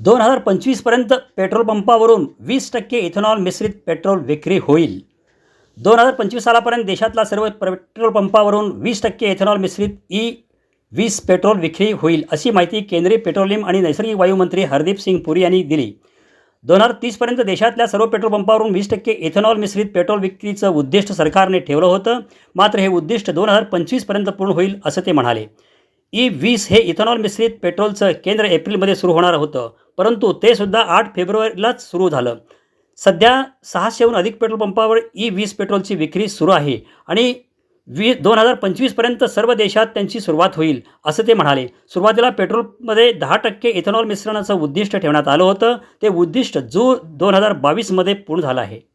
दोन हजार पंचवीसपर्यंत पेट्रोल पंपावरून वीस टक्के इथेनॉल मिश्रित पेट्रोल विक्री होईल. दोन हजार पंचवीस सालापर्यंत देशातला सर्व पेट्रोल पंपावरून वीस टक्के इथेनॉल मिश्रित ई वीस पेट्रोल विक्री होईल अशी माहिती केंद्रीय पेट्रोलियम आणि नैसर्गिक वायू मंत्री हरदीप सिंग पुरी यांनी दिली. दोन हजार तीसपर्यंत देशातल्या सर्व पेट्रोल पंपावरून वीस टक्के इथेनॉल मिश्रित पेट्रोल विक्रीचं उद्दिष्ट सरकारने ठेवलं होतं. मात्र हे उद्दिष्ट दोन हजार पंचवीसपर्यंत पूर्ण होईल असं ते म्हणाले. ई वीस हे इथेनॉल मिश्रित पेट्रोलचं केंद्र एप्रिलमध्ये सुरू होणार होतं. परंतु ते सुद्धा आठ फेब्रुवारीलाच सुरू झालं. सध्या सहाशेहून अधिक पेट्रोल पंपावर ई वीस पेट्रोलची विक्री सुरू आहे आणि वी दोन हजार पंचवीसपर्यंत सर्व देशात त्यांची सुरुवात होईल असं ते म्हणाले. सुरुवातीला पेट्रोलमध्ये दहा टक्के इथेनॉल मिश्रणाचं उद्दिष्ट ठेवण्यात आलं होतं. ते उद्दिष्ट जून दोन हजार बावीसमध्ये पूर्ण झालं आहे.